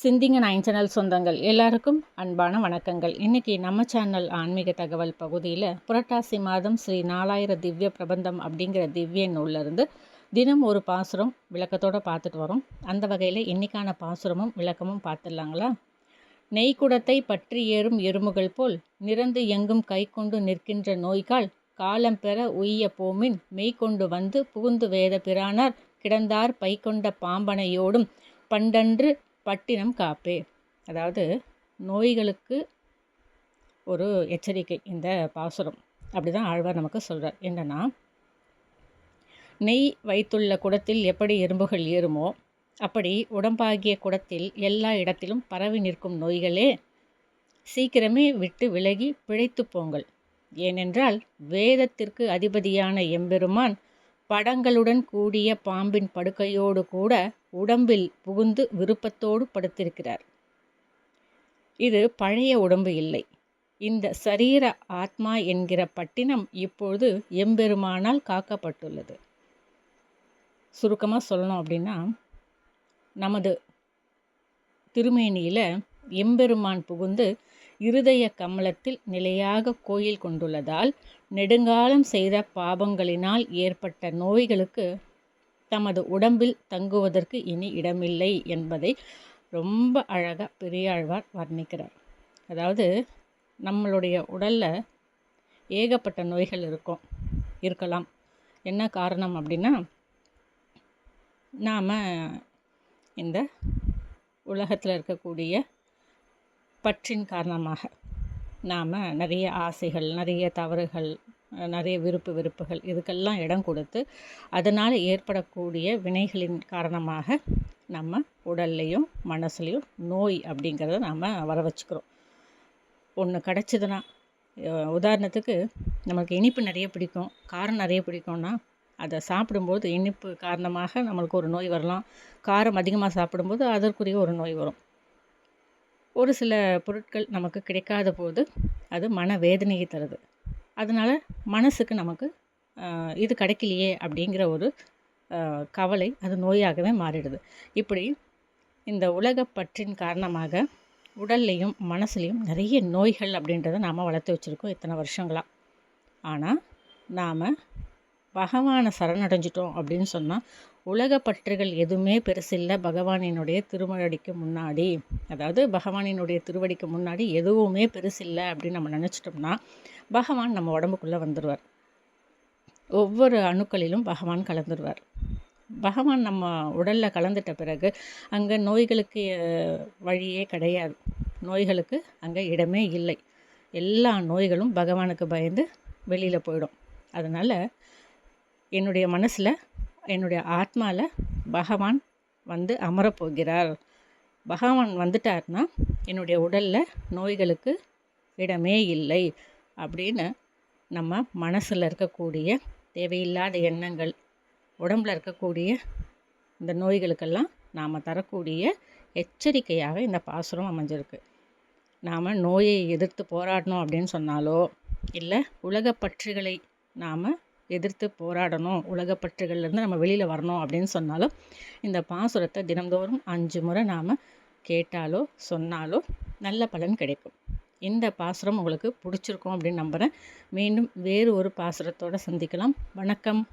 சிந்திங்க nine channel சொந்தங்கள் எல்லாருக்கும் அன்பான வணக்கங்கள். இன்றைக்கி நம்ம சேனல் ஆன்மீக தகவல் பகுதியில் புரட்டாசி மாதம் ஸ்ரீ நாலாயிர திவ்ய பிரபந்தம் அப்படிங்கிற திவ்ய நூலிருந்து தினம் ஒரு பாசுரம் விளக்கத்தோடு பார்த்துட்டு வரோம். அந்த வகையில் இன்றைக்கான பாசுரமும் விளக்கமும் பார்த்துடலாங்களா? நெய்க்குடத்தை பற்றி ஏறும் எறும்புகள் போல் நிறந்து எங்கும் கை கொண்டு நிற்கின்ற நோய்கால் காலம் பெற உய்ய போமின் மெய்கொண்டு வந்து புகுந்து வேத பிரானார் கிடந்தார் பை கொண்ட பாம்பனையோடும் பண்டன்று பட்டினம் காப்பே. அதாவது நோய்களுக்கு ஒரு எச்சரிக்கை இந்த பாசுரம். அப்படி தான் ஆழ்வார் நமக்கு சொல்கிறார் என்னென்னா நெய் வைத்துள்ள குடத்தில் எப்படி எறும்புகள் ஏறுமோ அப்படி உடம்பாகிய குடத்தில் எல்லா இடத்திலும் பரவி நிற்கும் நோய்களே சீக்கிரமே விட்டு விலகி பிழைத்து போங்கள். ஏனென்றால் வேதத்திற்கு அதிபதியான எம்பெருமான் படங்களுடன் கூடிய பாம்பின் படுக்கையோடு கூட உடம்பில் புகுந்து விருப்பத்தோடு படுத்திருக்கிறார். இது பழைய உடம்பு இல்லை. இந்த சரீர ஆத்மா என்கிற பட்டினம் இப்பொழுது எம்பெருமானால் காக்கப்பட்டுள்ளது. சுருக்கமாக சொல்லணும் அப்படின்னா நமது திருமேனியில் எம்பெருமான் புகுந்து இருதய கமலத்தில் நிலையாக கோயில் கொண்டுள்ளதால் நெடுங்காலம் செய்த பாபங்களினால் ஏற்பட்ட நோய்களுக்கு தமது உடம்பில் தங்குவதற்கு இனி இடமில்லை என்பதை ரொம்ப அழகாக பெரியாழ்வார் வர்ணிக்கிறார். அதாவது நம்மளுடைய உடலில் ஏகப்பட்ட நோய்கள் இருக்கும் இருக்கலாம். என்ன காரணம் அப்படின்னா நாம் இந்த உலகத்தில் இருக்கக்கூடிய பற்றின் காரணமாக நாம் நிறைய ஆசைகள் நிறைய தவறுகள் நிறைய விருப்பு வெறுப்புகள் இதுக்கெல்லாம் இடம் கொடுத்து அதனால் ஏற்படக்கூடிய வினைகளின் காரணமாக நம்ம உடல்லையும் மனசுலையும் நோய் அப்படிங்கிறத நாம் வர வச்சுக்கிறோம். ஒன்று கிடச்சிதுன்னா உதாரணத்துக்கு நமக்கு இனிப்பு நிறைய பிடிக்கும். காரம் நிறைய பிடிக்கும்னா அதை சாப்பிடும்போது இனிப்பு காரணமாக நம்மளுக்கு ஒரு நோய் வரலாம். காரம் அதிகமாக சாப்பிடும்போது அதற்குரிய ஒரு நோய் வரும். ஒரு சில பொருட்கள் நமக்கு கிடைக்காத போது அது மன வேதனையை தருது. அதனால் மனசுக்கு நமக்கு இது கிடைக்கலையே அப்படிங்கிற ஒரு கவலை அது நோயாகவே மாறிடுது. இப்படி இந்த உலகப்பற்றின் காரணமாக உடல்லையும் மனசுலேயும் நிறைய நோய்கள் அப்படின்றத நாம் வளர்த்து வச்சுருக்கோம் இத்தனை வருஷங்களாக ஆனால் நாம் பகவானை சரணடைஞ்சிட்டோம் அப்படின்னு சொன்னால் உலக பற்றுகள் எதுவுமே பெருசில்லை. பகவானினுடைய திருமழடிக்கு முன்னாடி அதாவது பகவானினுடைய திருவடிக்கு முன்னாடி எதுவுமே பெருசில்லை அப்படின்னு நம்ம நினச்சிட்டோம்னா பகவான் நம்ம உடம்புக்குள்ளே வந்துடுவார் ஒவ்வொரு அணுக்களிலும் பகவான் கலந்துருவார். பகவான் நம்ம உடலில் கலந்துட்ட பிறகு அங்கே நோய்களுக்கு வழியே கிடையாது. நோய்களுக்கு அங்கே இடமே இல்லை. எல்லா நோய்களும் பகவானுக்கு பயந்து வெளியில் போயிடும். அதனால் என்னுடைய மனசில் என்னுடைய ஆத்மாவில் பகவான் வந்து அமரப்போகிறார். பகவான் வந்துட்டார்னா என்னுடைய உடலில் நோய்களுக்கு இடமே இல்லை அப்படின்னு நம்ம மனசில் இருக்கக்கூடிய தேவையில்லாத எண்ணங்கள் உடம்பில் இருக்கக்கூடிய இந்த நோய்களுக்கெல்லாம் நாம் தரக்கூடிய எச்சரிக்கையாக இந்த பாசுரம் அமைஞ்சிருக்கு. நாம் நோயை எதிர்த்து போராடணும் அப்படின்னு சொன்னாலோ இல்லை உலக பற்றுகளை நாம் எதிர்த்து போராடணும். உலகப்பற்றுகள்லேருந்து நம்ம வெளியில் வரணும் அப்படின்னு சொன்னாலும் இந்த பாசுரத்தை தினந்தோறும் அஞ்சு முறை நாம் கேட்டாலோ சொன்னாலோ நல்ல பலன் கிடைக்கும். இந்த பாசுரம் உங்களுக்கு பிடிச்சிருக்கும் அப்படின்னு நம்புகிறேன் மீண்டும் வேறு ஒரு பாசுரத்தோடு சந்திக்கலாம். வணக்கம்.